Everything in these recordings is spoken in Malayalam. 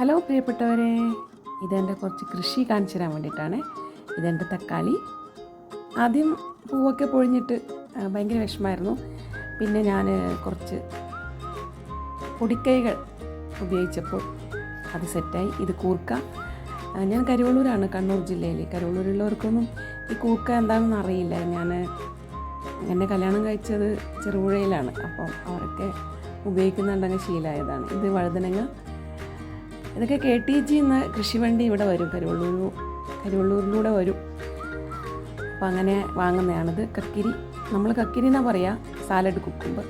ഹലോ പ്രിയപ്പെട്ടവരെ ഇതെന്റെ കുറച്ച് കൃഷി കാണിച്ചു തരാൻ വേണ്ടിയിട്ടാണ്. ഇതെന്റെ തക്കാളി. ആദ്യം പൂവൊക്കെ പൊഴിഞ്ഞിട്ട് ഭയങ്കര വിഷമമായിരുന്നു പിന്നെ ഞാൻ കുറച്ച് പൊടിക്കൈകൾ ഉപയോഗിച്ചപ്പോൾ അത് സെറ്റായി. ഇത് കൂർക്ക. ഞാൻ കരുവള്ളൂരാണ് കണ്ണൂർ ജില്ലയിൽ കരുവള്ളൂരുള്ളവർക്കൊന്നും ഈ കൂർക്ക എന്താണെന്ന് അറിയില്ല. ഞാൻ എന്നെ കല്യാണം കഴിച്ചത് ചെറുപുഴയിലാണ്. അപ്പം അവരൊക്കെ ഉപയോഗിക്കുന്നുണ്ടെങ്കിൽ ശീലമായതാണ്. ഇത് വഴുതനങ്ങ ഇതൊക്കെ കെ ടി ജി എന്ന കൃഷിവണ്ടി ഇവിടെ വരും കരുവള്ളൂർ കരുവള്ളൂരിലൂടെ വരും. അപ്പം അങ്ങനെ വാങ്ങുന്നതാണിത്. കക്കിരി നമ്മൾ കക്കിരി എന്നാ പറയുക സാലഡ് കുക്കുമ്പ്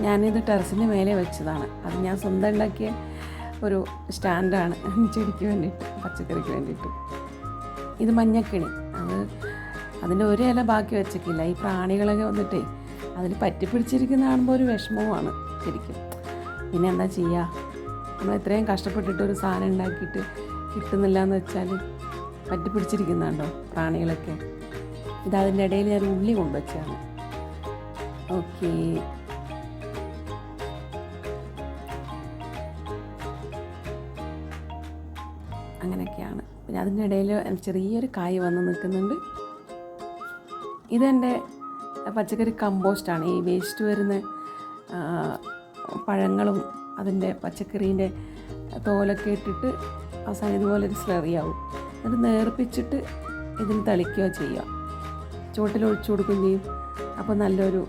ഞാനിത് ടെറസിന്റെ മേലെ വെച്ചതാണ്. അത് ഞാൻ സ്വന്തം ഉണ്ടാക്കിയ ഒരു സ്റ്റാൻഡാണ്. ചെടിക്ക് വേണ്ടിയിട്ട് പച്ചക്കറിക്ക് വേണ്ടിയിട്ട്. ഇത് മഞ്ഞക്കിണി. അത് അതിന്റെ ഒരു ഇല ബാക്കി വെച്ചേക്കില്ല. ഈ പ്രാണികളൊക്കെ വന്നിട്ടേ അതിൽ പറ്റിപ്പിടിച്ചിരിക്കുന്ന കാണുമ്പോൾ ഒരു വിഷമവുമാണ് ശരിക്കും. പിന്നെ എന്താ ചെയ്യുക നമ്മൾ ഇത്രയും കഷ്ടപ്പെട്ടിട്ട് ഒരു സാധനം ഉണ്ടാക്കിയിട്ട് കിട്ടുന്നില്ല എന്ന് വെച്ചാൽ പറ്റിപ്പിടിച്ചിരിക്കുന്നുണ്ടോ പ്രാണികളൊക്കെ? ഇത് അതിന്റെ ഇടയിൽ ഞാൻ ഉള്ളി കൊണ്ടുവച്ചാണ് ഓക്കെ. അങ്ങനെയൊക്കെയാണ്. പിന്നെ അതിന്റെ ഇടയിൽ ചെറിയൊരു കായ് വന്ന് നിൽക്കുന്നുണ്ട്. ഇതെന്റെ പച്ചക്കറി കമ്പോസ്റ്റാണ് ഈ വേസ്റ്റ് വരുന്ന പഴങ്ങളും അതിന്റെ പച്ചക്കറീന്റെ തോലൊക്കെ ഇട്ടിട്ട് അവസാനം ഇതുപോലെ ഒരു സ്ലറിയാവും എന്നിട്ട് നേർപ്പിച്ചിട്ട് ഇതിന് തളിക്കുകയോ ചെയ്യുക. ചുവട്ടിൽ ഒഴിച്ചു കൊടുക്കുകയും ചെയ്യും. അപ്പോൾ നല്ലൊരു